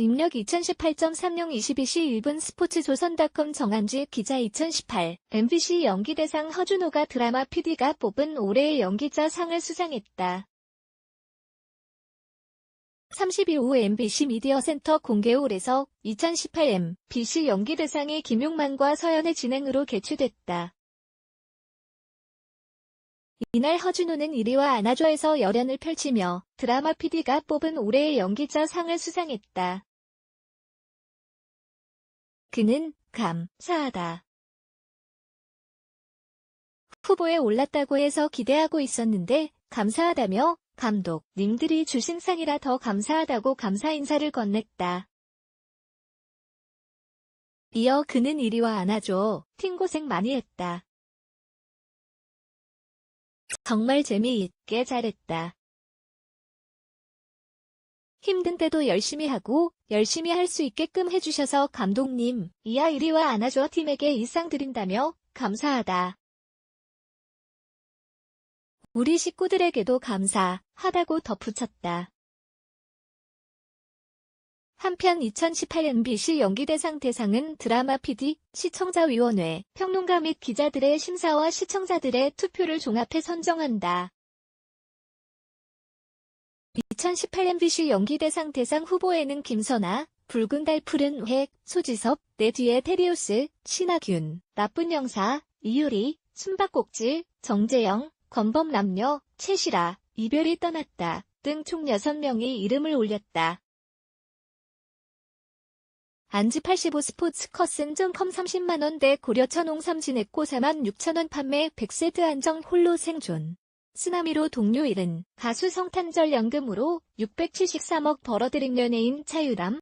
입력 2018.36 22시 1분 스포츠 조선닷컴 정한지 기자 2018 MBC 연기대상 허준호가 드라마 PD가 뽑은 올해의 연기자 상을 수상했다. 30일 오후 MBC 미디어 센터 공개홀에서 2018 MBC 연기대상이 김용만과 서연의 진행으로 개최됐다. 이날 허준호는 1위와 안아줘에서 열연을 펼치며 드라마 PD가 뽑은 올해의 연기자 상을 수상했다. 그는 감사하다. 후보에 올랐다고 해서 기대하고 있었는데 감사하다며 감독 님들이 주신 상이라 더 감사하다고 감사 인사를 건넸다. 이어 그는 1위와 안아줘 팀 고생 많이 했다. 정말 재미있게 잘했다. 힘든 때도 열심히 하고 열심히 할 수 있게끔 해주셔서 감독님, 이하 1위와 안아줘 팀에게 이상 드린다며 감사하다. 우리 식구들에게도 감사하다고 덧붙였다. 한편 2018 MBC 연기대상 대상은 드라마 PD, 시청자위원회, 평론가 및 기자들의 심사와 시청자들의 투표를 종합해 선정한다. 2018 MBC 연기대상 대상 후보에는 김선아, 붉은 달 푸른 획, 소지섭, 내 뒤에 테리우스, 신하균, 나쁜 영사, 이유리, 숨바꼭질, 정재영, 권범남녀, 최시라, 이별이 떠났다 등 총 6명이 이름을 올렸다. 안지 85 스포츠 커슨.com 30만원대 고려 천 홍삼 진액고 4만 6천원 판매 100세트 안정 홀로 생존. 쓰나미로 동료 잃은 가수 성탄절 연금으로 673억 벌어들인 연예인 차유람